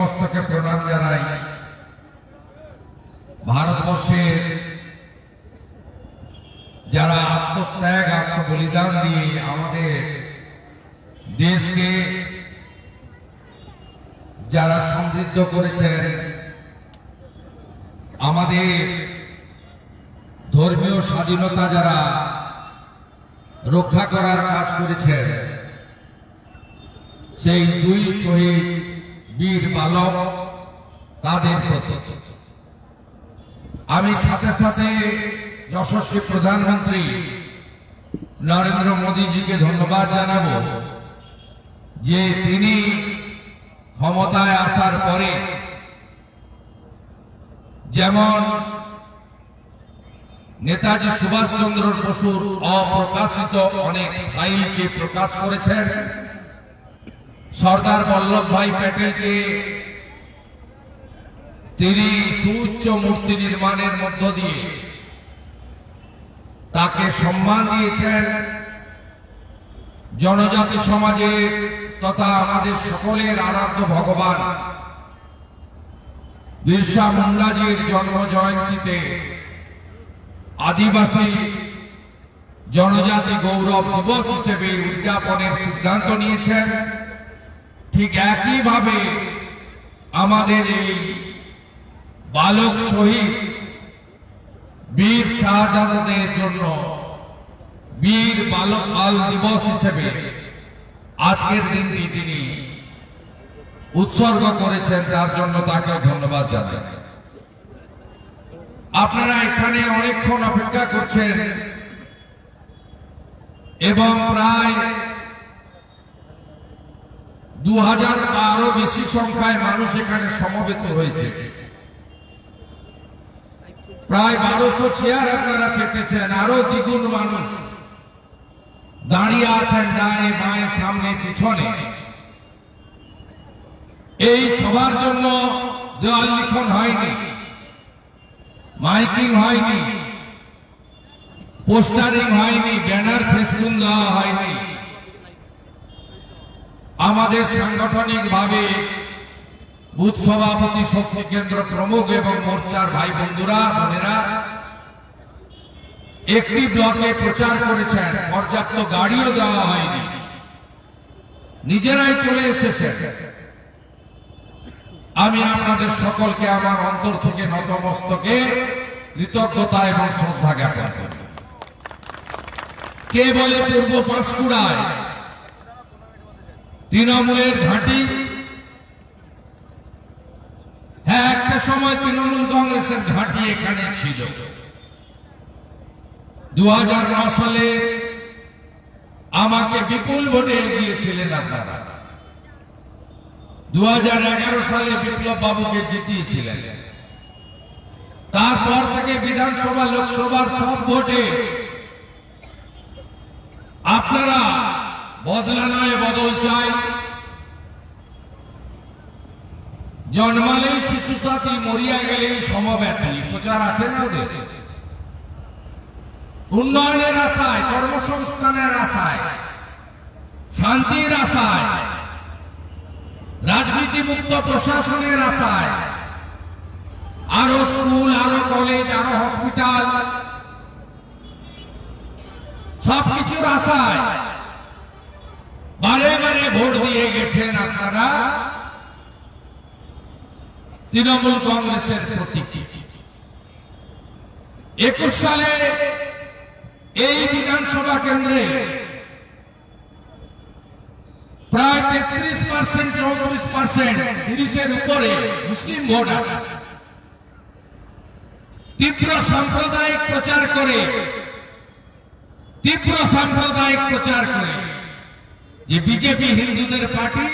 মস্তকে প্রণাম জানাই। ভারতবর্ষের যারা আত্মত্যাগ, আত্মবলিদান দিয়ে আমাদের দেশকে যারা সমৃদ্ধ করেছেন, আমাদের ধর্মীয় স্বাধীনতা যারা রক্ষা করার কাজ করেছেন, সেই দুই শহীদ বীর বালক, তাদের প্রতি। আমি সাথে সাথে যশস্বী প্রধানমন্ত্রী নরেন্দ্র মোদীজিকে ধন্যবাদ জানাব যে তিনি ক্ষমতায় আসার পরে যেমন নেতাজি সুভাষচন্দ্র বসুর অপ্রকাশিত অনেক ফাইলকে প্রকাশ করেছেন সর্দার বল্লভ ভাই প্যাটেলকে তিনি সুউচ্চ মূর্তি নির্মাণের মধ্য দিয়ে তাকে সম্মান দিয়েছেন। জনজাতি সমাজে তথা আমাদের সকলের আরাধ্য ভগবান বিরসা মুন্ডাজির জন্ম জয়ন্তীতে আদিবাসী জনজাতি গৌরব দিবস হিসেবে উদযাপনের সিদ্ধান্ত নিয়েছেন। ঠিক একইভাবে আমাদের এই বালক শহীদ বীর শাহজাদের জন্য বীর বালক বাল দিবস হিসেবে আজকের দিনটি তিনি উৎসর্গ করেছেন, তার জন্য তাকে ধন্যবাদ জানাই। আপনারা এখানে অনেকক্ষণ অপেক্ষা করছেন এবং প্রায় দু হাজার আরও বেশি সংখ্যায় মানুষ এখানে সমবেত হয়েছে। প্রায় বারোশো চেয়ার আপনারা পেতেছেন, আরও দ্বিগুণ মানুষ। দাঁড়িয়ে আছেন ডায়ে বাঁয়ে, সামনে পিছনে। এই সবার জন্য দেওয়াল লিখন হয়নি, মাইকিং হয়নি, পোস্টারিং হয়নি, ব্যানার ফেস্টুন দেওয়া হয়নি। আমাদের সাংগঠনিক ভাবে বুথ সভাপতি শক্তি কেন্দ্র প্রমুখ এবং মোর্চার ভাই বন্ধুরা, বোনেরা, একটি ব্লকে প্রচার করেছেন, পর্যাপ্ত গাড়িও দেওয়া হয়নি। নিজেরাই চলে এসেছেন। আমি আপনাদের সকলকে আমার অন্তর থেকে নতমস্তকে কৃতজ্ঞতা এবং শ্রদ্ধা জ্ঞাপন করি। কে বলে পূর্ব পাঁশকুড়ায়? তৃণমূলের ঘাঁটি। হ্যাঁ একটা সময় তৃণমূল কংগ্রেসের ঘাঁটি এখানে ছিল। দু সালে আমাকে বিপুল ভোটে এগিয়েছিলেন আপনারা। দু হাজার এগারো সালে বিপ্লব বাবুকে জিতিয়েছিলেন। তারপর থেকে বিধানসভা, লোকসভার সব ভোটে আপনারা বদলা নয়, বদল চাই। জন্মালেই শিশু সাথী, মরিয়া গেলেই সমব্যথী প্রচার আছে না ওদের? উন্নয়নের আশায়, কর্মসংস্থানের আশায়, শান্তির আশায় রাজনীতি মুক্ত প্রশাসনের আশায়, আরও স্কুল, আরও কলেজ, আরও হসপিটাল, সবকিছুর আশায় বারে বারে ভোট দিয়ে গেছেন আপনারা। তৃণমূল কংগ্রেসের প্রতীক। একুশ সালে এই বিধানসভা কেন্দ্রে প্রায় তেত্রিশ পার্সেন্ট, চৌত্রিশ পার্সেন্ট, তিরিশের উপরে মুসলিম ভোট আছে। তীব্র সাম্প্রদায়িক প্রচার করে, তীব্র সাম্প্রদায়িক প্রচার করে। যে বিজেপি হিন্দুদের পার্টি,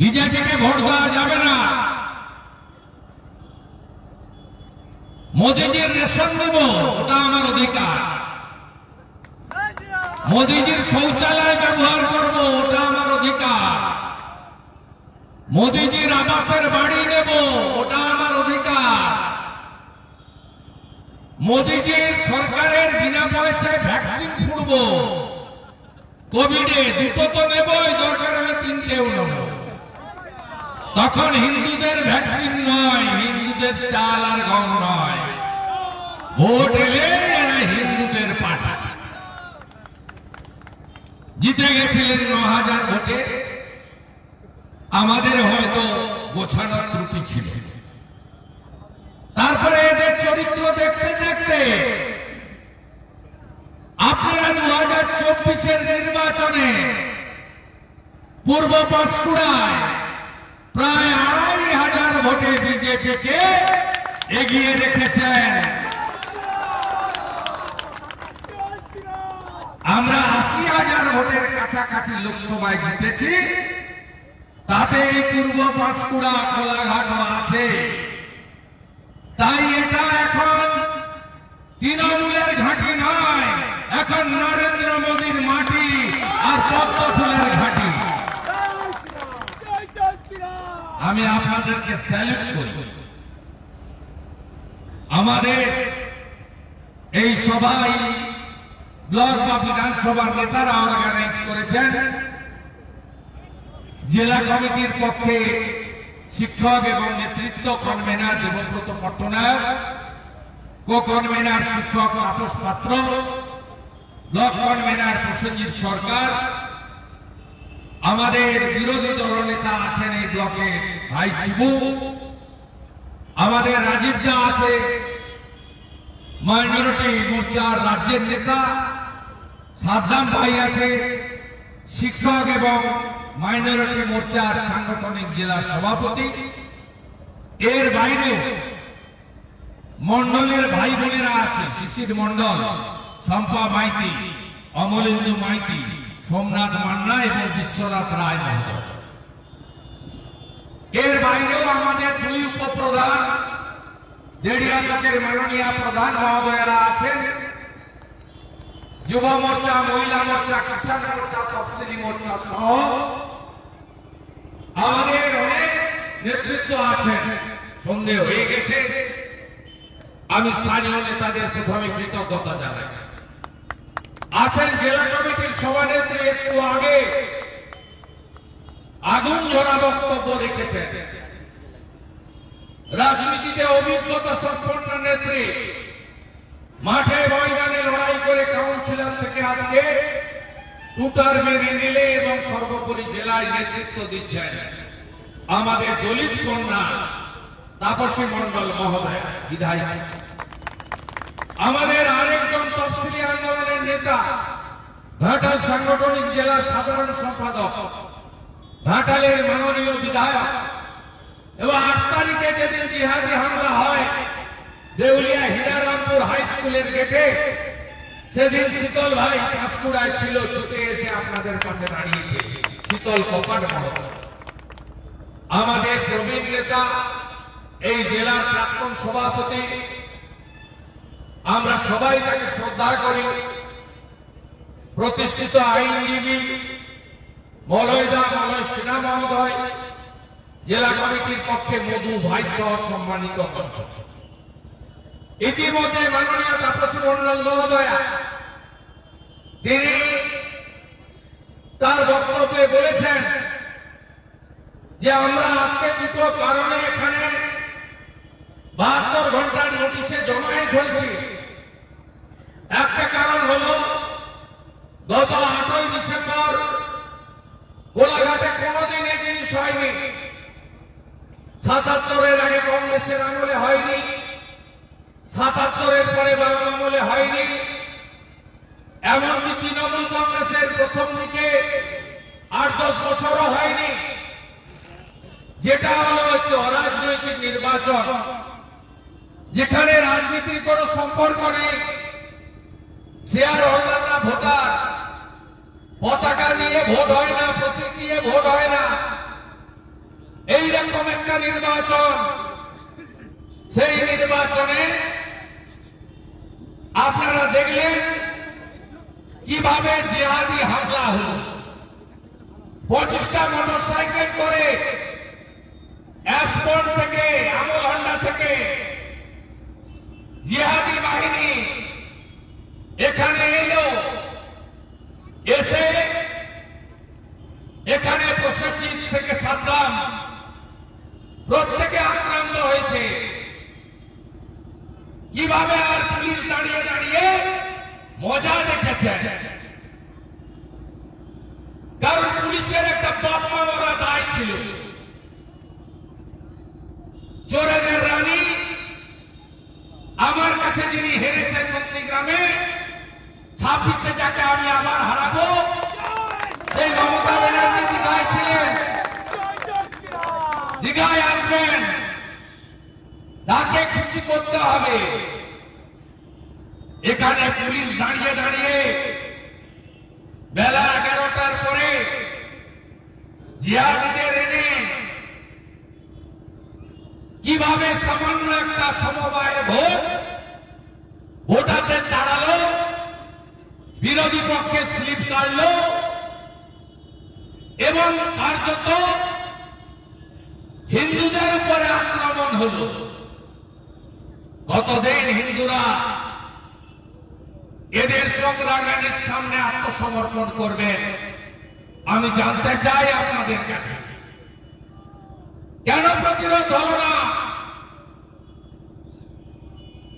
বিজেপিকে ভোট দেওয়া যাবে না। মোদীজির রেশন নেব, ওটা আমার অধিকার। মোদীজির শৌচালয় ব্যবহার করব, ওটা আমার অধিকার। মোদীজির আবাসের বাড়ি নেব, ওটা আমার অধিকার। মোদীজির সরকারের বিনা পয়সায় ভ্যাকসিন ফুটব কোভিডে দুটো তো নেবই, দরকার হলে তিনটেও নেব। তখন হিন্দুদের ভ্যাকসিন নয়, হিন্দুদের চাল আর গম নয়। ভোট এলে হিন্দুদের পাঠা। জিতে গেছিলেন ন হাজার ভোটে। আমাদের হয়তো গোছানোর ত্রুটি ছিল। তারপরে এদের চরিত্র দেখতে দেখতে আপনারা দু হাজার চব্বিশের নির্বাচনে পূর্ব পাঁশকুড়ায় প্রায় আড়াই হাজার ভোটে বিজেপিকে এগিয়ে রেখেছেন। আমরা আশি হাজার ভোটের কাছাকাছি লোকসভায় জিতেছি। তাতে এই পূর্ব পাঁশকুড়া কোলাঘাটও আছে। তাই এটা এখন তৃণমূলের ঘাঁটি নয়। এখন নরেন্দ্র মোদীর মাটি আর পদ্ম ফুলের ঘাঁটি। আমি আপনাদেরকে স্যালুট করি। আমাদের এই সভায় ব্লক বা বিধানসভার নেতারা অর্গানাইজ করেছেন। জেলা কমিটির পক্ষে শিক্ষক এবং নেতৃত্ব convener Debabrata Pattanayak co convener শিক্ষক তাপস পাত্র ব্লক কনভেনার প্রসেনজিৎ সরকার, আমাদের বিরোধী দলনেতা আছেন এই ব্লকে ভাই শিবু, আমাদের রাজীব দা আছে মাইনরিটি মোর্চার রাজ্যের নেতা, সাদ্দাম ভাই আছে শিক্ষক এবং মাইনরিটি মোর্চার সাংগঠনিক জেলা সভাপতি। এর বাইরেও মন্ডলের ভাই বোনেরা আছে, শিশির মন্ডল শম্পা মাইতি, অমলেন্দু মাইতি, সোমনাথ মান্না এবং বিশ্বনাথ রায় মন্ডল এর বাইরেও আমাদের দুই উপপ্রধান দেড়িয়া চকের মাননীয় প্রধান মহোদয়েরা আছেন। যুব মোর্চা, মহিলা মোর্চা, কিষাণ মোর্চা, তফসিলি মোর্চা সহ আমাদের অনেক নেতৃত্ব আছেন। সন্ধে হয়ে গেছে। আমি স্থানীয় নেতাদের প্রথমে কৃতজ্ঞতা জানাই। আছেন জেলা কমিটির সভানেত্রী একটু আগে। আগুন ঝরা বক্তব্য রেখেছেন। রাজনীতিতে অভিজ্ঞতা সম্পন্ন নেত্রী। মাঠে ময়দানে লড়াই করে কাউন্সিলর থেকে আজকে টুটার মেনে নিলে এবং সর্বোপরি জেলায় নেতৃত্ব দিচ্ছেন আমাদের দলিত কন্যা তাপসী মন্ডল মহোদয়, বিধায়ক। আমাদের আরেকজন তফসিলি আন্দোলনের নেতা, ঘাটাল সাংগঠনিক জেলার সাধারণ সম্পাদক, ঘাটালের মাননীয় বিধায়ক। এবং আট তারিখে যেদিন জিহাদি হামলা হয়, দেউলিয়া হীরারামপুর হাই স্কুলের গেটে, সেদিন শীতল ভাই পাঁশকুড়ায় ছিল ছুটে এসে আপনাদের কাছে দাঁড়িয়েছে, শীতল কপাট আমাদের প্রবীণ নেতা, এই জেলার প্রাক্তন সভাপতি আমরা সবাই তাকে শ্রদ্ধা করি। প্রতিষ্ঠিত আইনজীবী মলয়দা মলয় সিনহা মহোদয়, জেলা কমিটির পক্ষে মধু ভাই সহ সম্মানিত মঞ্চ। ইতিমধ্যে মাননীয় তাপসী মন্ডল মহোদয়া তিনি তার বক্তব্যে বলেছেন যে আমরা আজকে দুটো কারণে এখানে বাহাত্তর ঘণ্টার নোটিশে জমায়েত হয়েছি। একটা কারণ হলো, গত আটই ডিসেম্বর গোলাঘাটে কোনোদিন এই জিনিস হয়নি। সাতাত্তরের আগে কংগ্রেসের আমলে হয়নি। সাতাত্তরের পরে বাংলা আমলে হয়নি। এমনকি তৃণমূল কংগ্রেসের প্রথম দিকে আট দশ বছরও হয়নি। যেটা হলো একটি অরাজনৈতিক নির্বাচন। যেখানে রাজনীতির কোনো সম্পর্ক নেই। শেয়ার হোল্ডাররা ভোটার। পতাকা নিয়ে ভোট হয় না, প্রতীক নিয়ে ভোট হয় না। এইরকম একটা নির্বাচন, সেই নির্বাচনে আপনারা দেখলেন কীভাবে জিহাদি হামলা হলো। পঁচিশটা মোটর সাইকেল করে থেকে, আমলহান্ডা থেকে জিহাদি বাহিনী এখানে এলো, এসে এখানে প্রসেনজিৎ থেকে সাদ্দাম প্রত্যেকে আক্রান্ত হয়েছে। কীভাবে আর পুলিশ দাঁড়িয়ে দাঁড়িয়ে মজা দেখেছে? কারণ পুলিশের একটা বাপমা মরা দায় ছিল চোরেদের রানী আমার কাছে যিনি হেরেছেন নন্দীগ্রামে ছাব্বিশে যাকে আমি আবার হারাবো সেই মমতা ব্যানার্জি দীঘায় ছিলেন দীঘায় আসবেন তাকে খুশি করতে হবে এখানে পুলিশ দাঁড়িয়ে দাঁড়িয়ে বেলা এগারোটার পরে জিয়াদিদের এনে কীভাবে সামান্য একটা সমবায়ের ভোট ভোটারদের তাড়ালো বিরোধী পক্ষে স্লিপ এবং কার্যত হিন্দুদের উপরে আক্রমণ হলো। কতদিন হিন্দুরা এদের চোখরাগানির সামনে আত্মসমর্পণ করবেন আমি জানতে চাই আপনাদের কাছে। কেন প্রতিরোধ হলো না?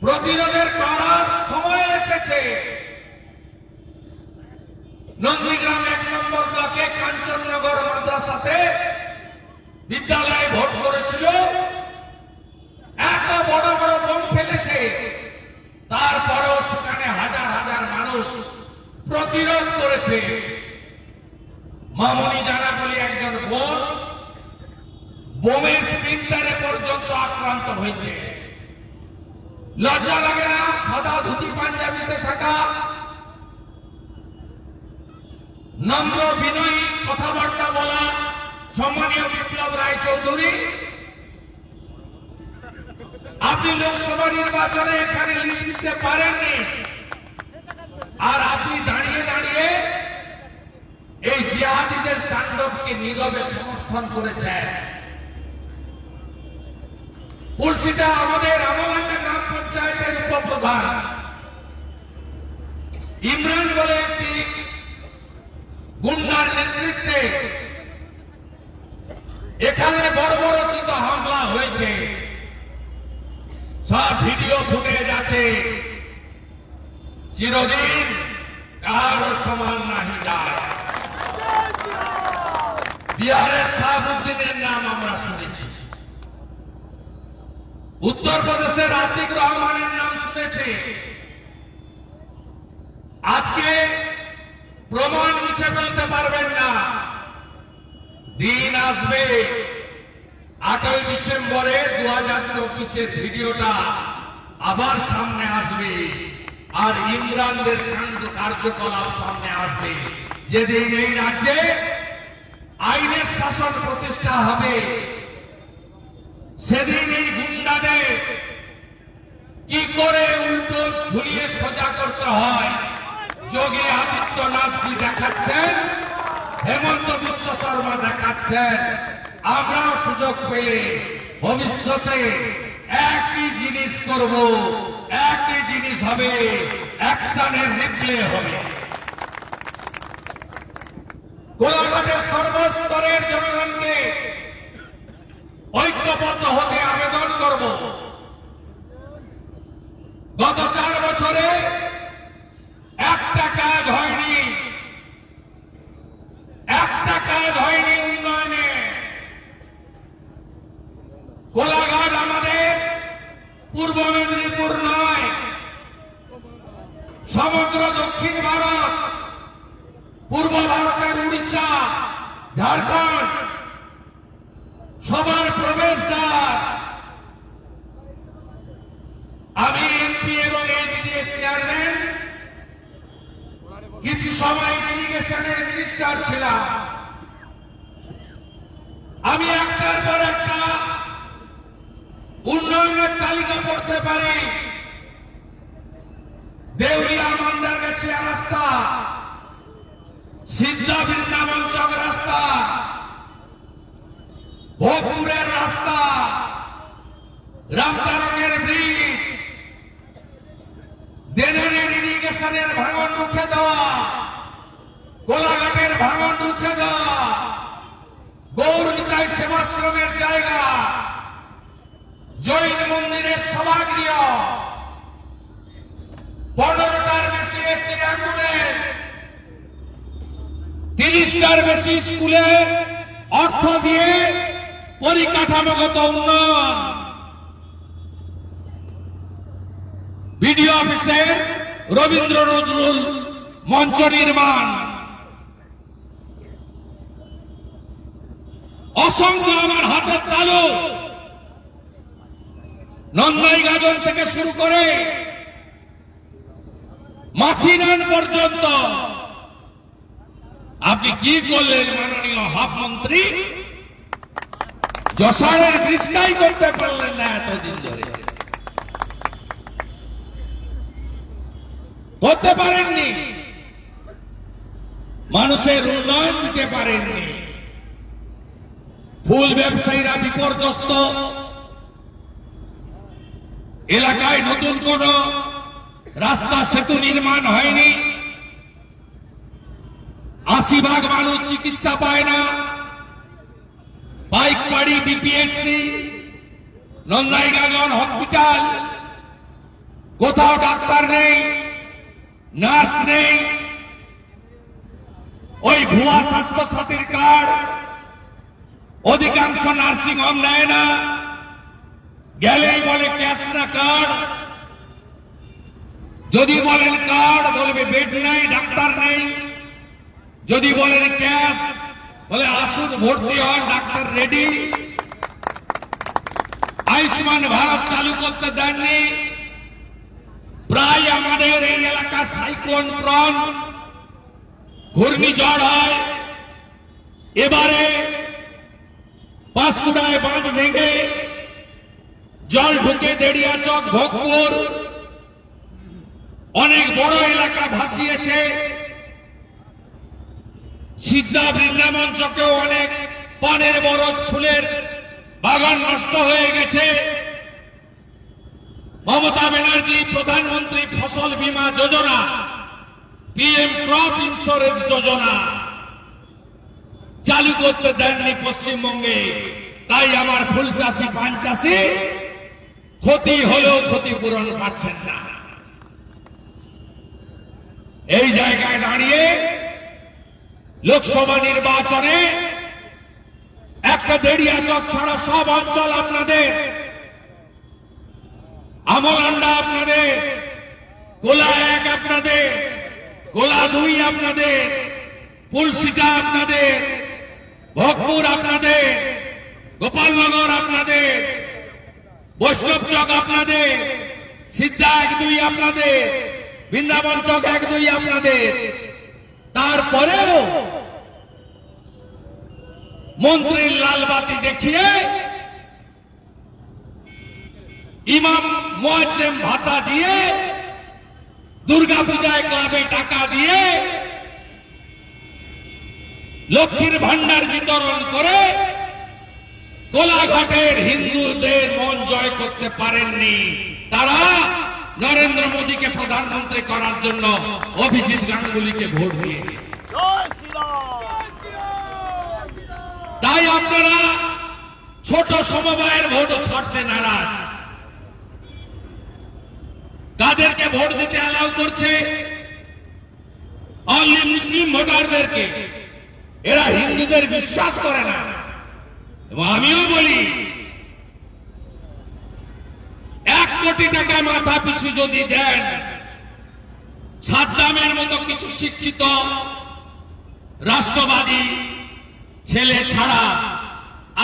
প্রতিরোধের করার সময় এসেছে নন্দীগ্রাম এক নম্বর ব্লকে কাঞ্চননগর মাদ্রাসাতে বিদ্যালয়ে ভোট করেছিল এত বড় বড় বোম ফেলেছে তারপরেও সেখানে হাজার হাজার মানুষ প্রতিরোধ করেছে মামনি জানা বলি একজন বোন বোমের স্প্রিন্টারে পর্যন্ত আক্রান্ত হয়েছে লজ্জা লাগে না সাদা ধুতি পাঞ্জাবিতে থাকা নম্র বিনয়ী কথাবার্তা বলা সম্মানীয় বিপ্লব রায় চৌধুরী আপনি লোকসভা নির্বাচনে এখানে লিড দিতে পারেননি আর আপনি দাঁড়িয়ে দাঁড়িয়ে এই জিহাদিদের নীরবে সমর্থন করেছেন তুলসীটা আমাদের আমলান্ডা গ্রাম পঞ্চায়েতের উপপ্রধান। ইমরান বলে একটি গুন্ডার নেতৃত্বে এখানে বর্বরচিত হামলা হয়েছে। সব ভিডিও ফুটেজ আছে। চিরদিন কারও সমান নাহি যায়। বিহারের শাহাবুদ্দিনের নাম আমরা শুনেছি। উত্তরপ্রদেশের আতিক রহমানের নাম শুনেছি। আজকে প্রমাণ মুছে ফেলতে পারবেন না। দিন আসবে আটই ডিসেম্বরে দু হাজার চব্বিশের ভিডিওটা আবার সামনে আসবে আর ইমরানদের কার্যকলাপ সামনে আসবে। যেদিন এই রাজ্যে আইনের শাসন প্রতিষ্ঠা হবে। সেদিন এই গুন্ডাদের কি করে উল্টো ঝুলিয়ে সোজা করতে হয়? যোগী আদিত্যনাথজি দেখাচ্ছেন, হেমন্ত বিশ্ব শর্মা দেখাচ্ছেন। আমরাও সুযোগ পেলে ভবিষ্যতে একই জিনিস করব, একই জিনিস হবে অ্যাকশনের রিপ্লে হবে। কোলাঘাটের সর্বস্তরের জনগণকে ঐক্যবদ্ধ হতে আবেদন করব। গত চার বছরে একটা কাজ হয়নি। একটা কাজ হয়নি উন্নয়নে। কোলাঘাট আমাদের পূর্ব মেদিনীপুর নয়, সমগ্র দক্ষিণ ভারত ঝাড়খণ্ড। সবার প্রবেশদ্বার। আমি এমপি এবং এইচডিএ চেয়ারম্যান। কিছু সময় ইরিগেশনের মিনিস্টার ছিলাম। আমি একটার পর একটা উন্নয়নের তালিকা পড়তে পারি। দেউলিয়া মন্দার গেছিয়া রাস্তা। সিদ্ধা বৃন্দাবন চক রাস্তা ভোগপুরের রাস্তা রামতারকের ব্রিজ। দেনের ইরিগেশনের ভাঙন রুখে দেওয়া। কোলাঘাটের ভাঙন রুখে দেওয়া। গৌরবিতায় সেবাশ্রমের জায়গা। জৈন মন্দিরের সভাগৃহ। পনেরোটার বেশি এসি অ্যাম্বুলেন্স। তিরিশটার বেশি স্কুলে অর্থ দিয়ে পরিকাঠামোগত উন্নয়ন। বিডিও অফিসের রবীন্দ্র নজরুল মঞ্চ নির্মাণ। অসংখ্য আমার হাতের তালু। নন্দাই গাজন থেকে শুরু করে মাছিনান পর্যন্ত। আপনি কি করলেন, মাননীয় হাফ মন্ত্রী? যশোরের ব্রিজটাই করতে পারলেন না এতদিন ধরে। করতে পারেননি। মানুষের উন্নয়ন দিতে পারেননি। ফুল ব্যবসায়ীরা বিপর্যস্ত। এলাকায় নতুন কোন রাস্তা সেতু নির্মাণ হয়নি। আশি ভাগ মানুষ চিকিৎসা পায় না। বাইক বাড়ি বিপিএসসি নন্দাইগাজন হসপিটাল, কোথাও ডাক্তার নেই। নার্স নেই। ওই ভুয়া স্বাস্থ্য সাথীর কার্ড। অধিকাংশ নার্সিং হোম নেয় না। গেলেই বলে ক্যাশ না কার্ড। যদি বলেন কার্ড, বলবে বেড নেই, ডাক্তার নেই। যদি বলেন ক্যাশ, বলে আসুন ভর্তি হন ডাক্তার রেডি। আয়ুষ্মান ভারত চালু করতে দেননি। প্রায় আমাদের এই এলাকা সাইক্লোন প্রন ঘূর্ণিঝড় হয়। এবারে পাঁশকুড়ায় বাঁধ ভেঙে জল ঢুকে দেড়িয়া চক ভোগপুর, অনেক বড় এলাকা ভাসিয়েছে। সিদ্ধা বৃন্দাবন চকেও অনেক পানের বরজ ফুলের বাগান নষ্ট হয়ে গেছে। মমতা ব্যানার্জি, প্রধানমন্ত্রী ফসল বীমা যোজনা, পিএম ক্রপ ইন্স্যুরেন্স যোজনা চালু করতে দেননি পশ্চিমবঙ্গে। তাই আমার ফুল চাষি পান চাষি, ক্ষতি হলেও ক্ষতিপূরণ পাচ্ছেন না। এই জায়গায় দাঁড়িয়ে লোকসভা নির্বাচনে একটা দেড়িয়া চক ছাড়া সব অঞ্চল আপনাদের আমলান্ডা আপনাদের, গোলা এক আপনাদের, গোলা দুই আপনাদের পুলসিটা আপনাদের, ভোগপুর আপনাদের, গোপালনগর আপনাদের, বৈষ্ণব চক আপনাদের সিদ্ধা এক দুই আপনাদের, বৃন্দাবন চক এক দুই আপনাদের। তারপরেও মন্ত্রীর লালবাতি দেখিয়ে ইমাম মোয়াজ্জেম ভাতা দিয়ে, দুর্গা পূজায় ক্লাবে টাকা দিয়ে, লক্ষ্মীর ভান্ডার বিতরণ করে কোলাঘাটের হিন্দুদের মন জয় করতে পারেননি। তারা নরেন্দ্র মোদীকে প্রধানমন্ত্রী করার জন্য অভিজিৎ গাঙ্গুলিকে ভোট দিয়েছে। তাই আপনারা ছোট সমবায়ের ভোট ছাড়তে নারাজ। কাদেরকে ভোট দিতে অ্যালাউ করছে অনলি মুসলিম ভোটারদেরকে এরা হিন্দুদের বিশ্বাস করে না। এবং আমিও বলি, এক কোটি টাকা মাথা পিছু যদি দেন, সাদ্দামের মতো কিছু শিক্ষিত রাষ্ট্রবাদী ছেলে ছাড়া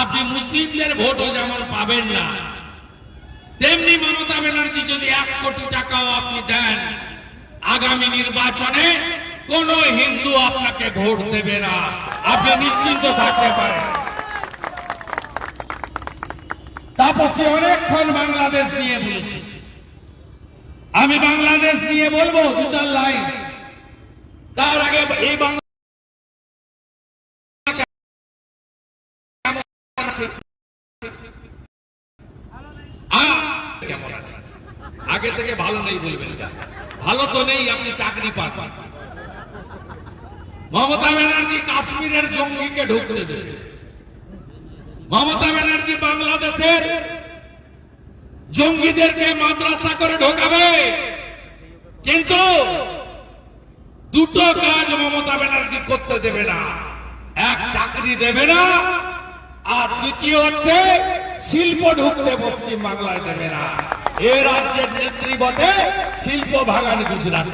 আপনি মুসলিমদের ভোটও যেমন পাবেন না। তেমনি মমতা ব্যানার্জি যদি এক কোটি টাকাও আপনি দেন, আগামী নির্বাচনে কোন হিন্দু আপনাকে ভোট দেবে না। আপনি নিশ্চিন্ত থাকতে পারেন। তাপসী অনেকক্ষণ বাংলাদেশ নিয়ে বলেছি। আমি বাংলাদেশ নিয়ে বলব দু চার লাইন। তার আগে এই বাংলা কেমন আছে? আগে থেকে ভালো নেই বলবেন? ভালো তো নেই, আপনি চাকরি পান। মমতা ব্যানার্জি কাশ্মীরের জঙ্গিকে ঢুকতে দেবে। মমতা ব্যানার্জি বাংলাদেশের জঙ্গিদেরকে মাদ্রাসা করে ঢোকাবে। কিন্তু দুটো কাজ মমতা ব্যানার্জি করতে দেবে না। এক, চাকরি দেবে না। আর দ্বিতীয় হচ্ছে শিল্প ঢুকতে পশ্চিম বাংলায় দেবে না। এ রাজ্যের নেত্রী বটে শিল্প ভাগান গুজরাট।